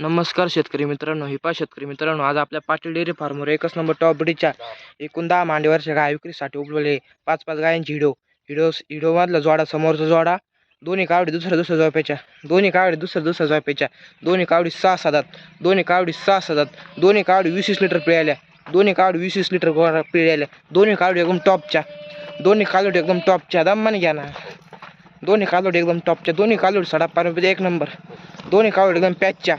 नमस्कार शेतकरी मित्रांनो हिपा शेतकरी मित्रांनो आज आपल्या पाटील डेअरी फार्मवर एकच नंबर टॉप ब्रीडच्या एकूण दहा मांडीवरच्या गाय विक्रीसाठी उपलवले पाच पाच गायांची हिडो. हिडो हिडोमधला जोडा समोरचा जोडा दोन्ही कावडी दुसऱ्या दुसऱ्या जोपायच्या दोन्ही कावडी दुसऱ्या दुसऱ्या जोपायच्या दोन्ही कावडी सहा सातात दोन्ही कावडी सहा सातात दोन्ही कावडी वीस वीस लिटर पिळाल्या दोन्ही कावडी वीस वीस लिटर पिळाल्या दोन्ही कावडी एकदम टॉपच्या दोन्ही कालोडी एकदम टॉपच्या दमाने घ्या ना. दोन्ही कालोडी एकदम टॉपच्या दोन्ही कालोडी साडा पारंपरिक एक नंबर दोन्ही कावडी एकदम पॅचच्या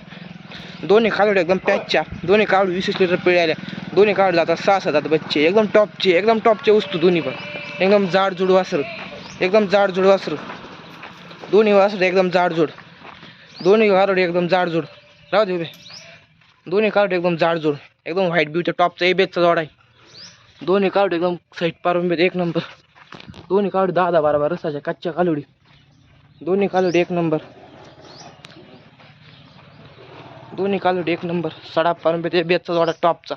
दोन्ही कावडी एकदम पॅचच्या दोन्ही कावडी वीस वीस लिटर आल्या. दोन्ही काळू जातात सहा जातात बच्चे. एकदम टॉपचे एकदम टॉपचे वस्तू दोन्ही पण. एकदम जाडजूड वासर. एकदम जाडजूड वासर. दोन्ही वासर एकदम जाडजूड. दोन्ही कारोडी एकदम जाडजूड. राहू दे दोन्ही कारोडी एकदम जाडजूड. एकदम व्हाईट ब्यूच्या टॉपचा एबेचा जोड आहे. दोन्ही कावडी एकदम साईड पारून एक नंबर दोन्ही कावडी दहा दहा बारा बारा रसाच्या कच्च्या कालोडी दोन्ही कालोडी एक नंबर दोन्ही कालोडी एक नंबर. सडा पारून ते बेतचा जोडा टॉपचा.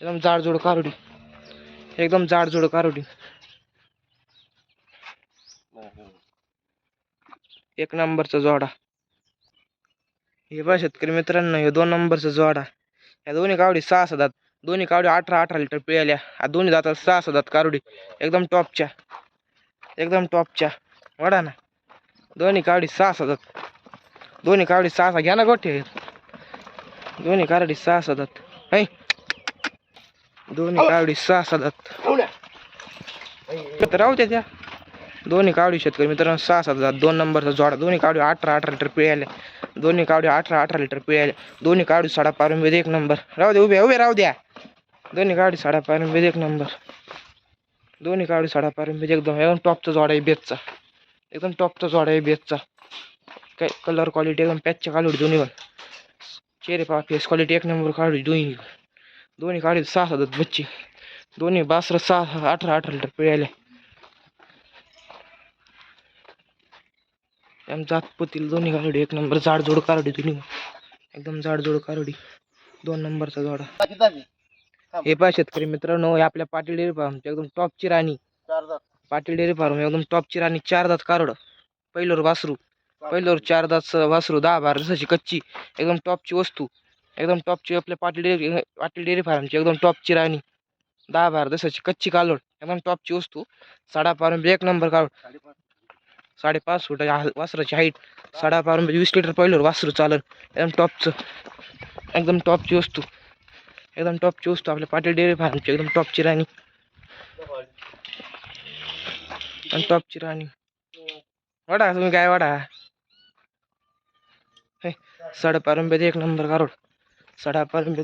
एकदम जाडजोड कारोडी एकदम जाडजोड कारोडी एक नंबरचा जोडा. हे बघा शेतकरी मित्रांनो हे दोन नंबरचा जोडा. या दोन्ही कावडी सहा सदात दोन्ही कावडी अठरा अठरा लिटर पिळाल्या. हा दोन्ही जातात सहा सदात कारोडी एकदम टॉपच्या. एकदम टॉपच्या. वडा ना. दोन्ही कावडी सहा सदात दोन्ही कावडी सहा सहा. घ्या ना गोठे दोन्ही कावडी सहा सदात. ऐ. दोन्ही कावडी सहा सदात. तर राहू द्या त्या. दोन्ही कावडी शेतकरी मित्रांनो सहा सात हजार दोन नंबरचा जोडा. दोन्ही कावडी अठरा अठरा लिटर पिळाल्या दोन्ही कावडी अठरा अठरा लिटर पिळाल्या दोन्ही कावडी साडा पारंबीत एक नंबर. राहू दे उभे उभे राहू द्या. दोन्ही कावडी साडा पारंबीत एक नंबर. दोन्ही कावडी साडा पारंबीत एकदम एकदम टॉपचा जोडा आहे बेतचा. एकदम टॉपचा जोडा आहे बेतचा. काय कलर क्वालिटी एकदम पॅचच्या काढली दोन्ही पण चेहरे पा फेस क्वालिटी एक नंबर काढली दोन्ही. दोन्ही काढली सहा सात बच्ची. दोन्ही बासरं सहा अठरा अठरा लिटर पिळाल्या एम जातपोतील दोन्ही कारोडी एक नंबर जाडजोड कारोडी दोन्ही. एकदम जाडजोड कारोडी दोन नंबरचा जोडा. हे पहा शेतकरी मित्रांनो हे आपल्या पाटील डेअरी फार्म एकदम टॉपची राणी. पाटील डेअरी फार्म एकदम टॉपची राणी चार दात कारोड. पहिल्यावर वासरू पहिल्यावर चार दास वासरू दहा बारा दिवसाची कच्ची एकदम टॉपची वस्तू एकदम टॉपची आपल्या पाटील डेअरी पाटील डेअरी फार्मची एकदम टॉपची राणी दहा बारा दिवसाची कच्ची कालोड एकदम टॉपची वस्तू साडा पारून एक नंबर कालोड साडेपाच फुट वासराची हाईट साडा पारून वीस लिटर पहिल्यावर वासरू चालन एकदम टॉपचं एकदम टॉपची वस्तू एकदम टॉपची वस्तू आपल्या पाटील डेअरी फार्मची एकदम टॉपची राणी. आणि टॉपची राणी. वाडा तुम्ही काय वाडा? हे साडे एक नंबर कारोड साडा पारंब्यात